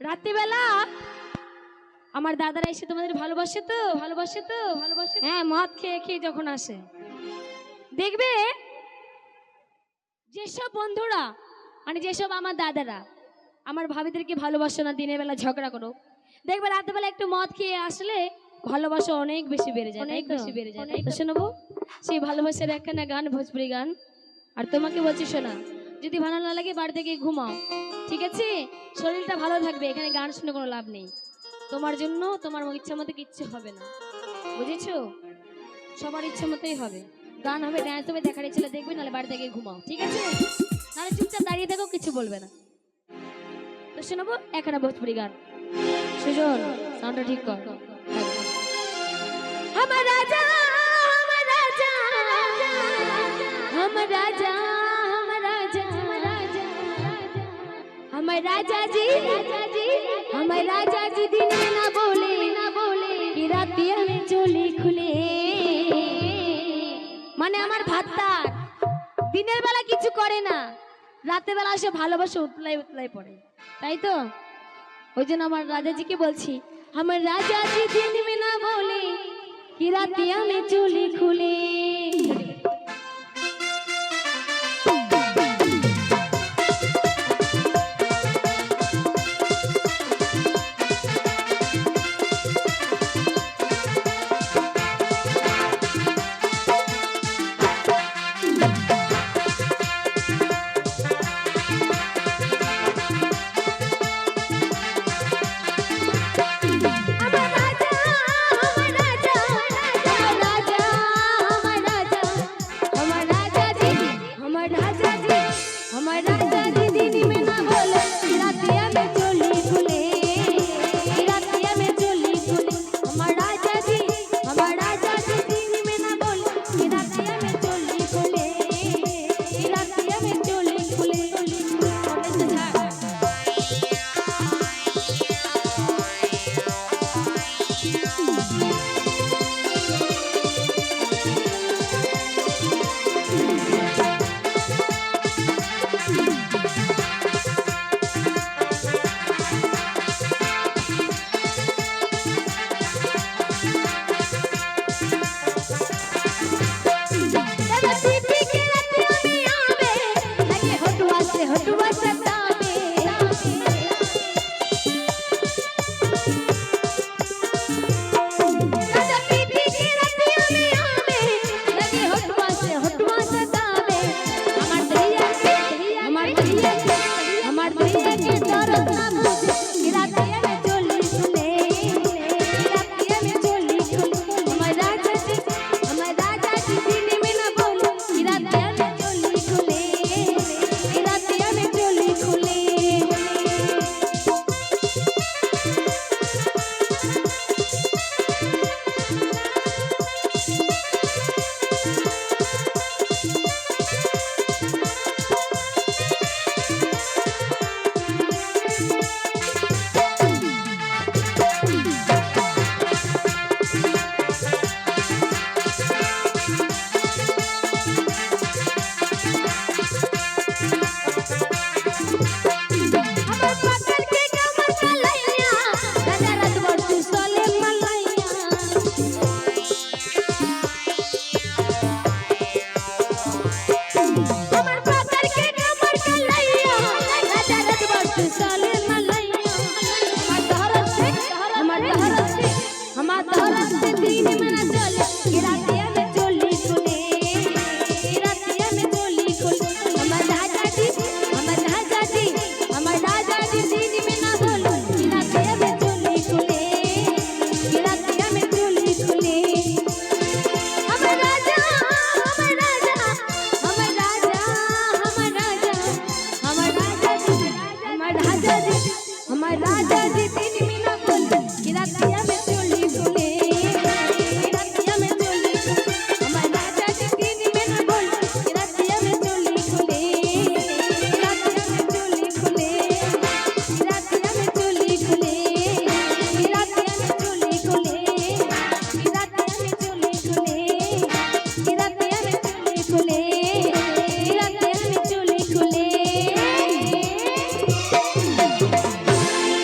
রাত্রিবেলা? আমার দাদারা এসে তোমাদের ভালোবাসে তো? ভালোবাসে তো? ভালোবাসে হ্যাঁ মদ খেয়ে খেয়ে যখন আসে। দেখবে যেসব বন্ধুরা মানে যেসব আমার দাদারা আমার ভাবিদেরকে ভালোবাসো না দিনের বেলা ঝগড়া করো। দেখবে রাত্রেবেলা একটু মদ খেয়ে আসলে ভালোবাসা অনেক বেশি বেড়ে যায় অনেক বেশি বেড়ে যায় শোনাবো সেই ভালোবাসার একখানা গান ভোজপুরি গান। আর তোমাকে বলছি শোনা যদি ভালো না লাগে বাড়িতে গিয়ে ঘুমাও, ঠিক আছে? শরীরটা ভালো থাকবে, এখানে গান শুনে কোনো লাভ নেই। তোমার জন্য তোমার ইচ্ছা মতো কিচ্ছু হবে না। বুঝেছ? সবার ইচ্ছা মতোই হবে। গান হবে ড্যান্স হবে, দেখার ইচ্ছা দেখবে, নাহলে বাড়িতে গিয়ে ঘুমাও, ঠিক আছে? নাহলে চুপচাপ দাঁড়িয়ে থাকো কিছু বলবে না। তো শোনাবো ভোজপুরি গান। সুজন সাউন্ডটা ঠিক কর। রাজা, আমার রাজা। মানে আমার ভাত্তার দিনের বেলা কিছু করে না, রাতের বেলা এসে ভালোবাসে, উতলাই উতলাই পড়ে। তাই তো? ওই জন্য আমার রাজাজিকে বলছি, আমার রাজাজি দিন না বলে, কি রাতে আমি চুলি খুলে?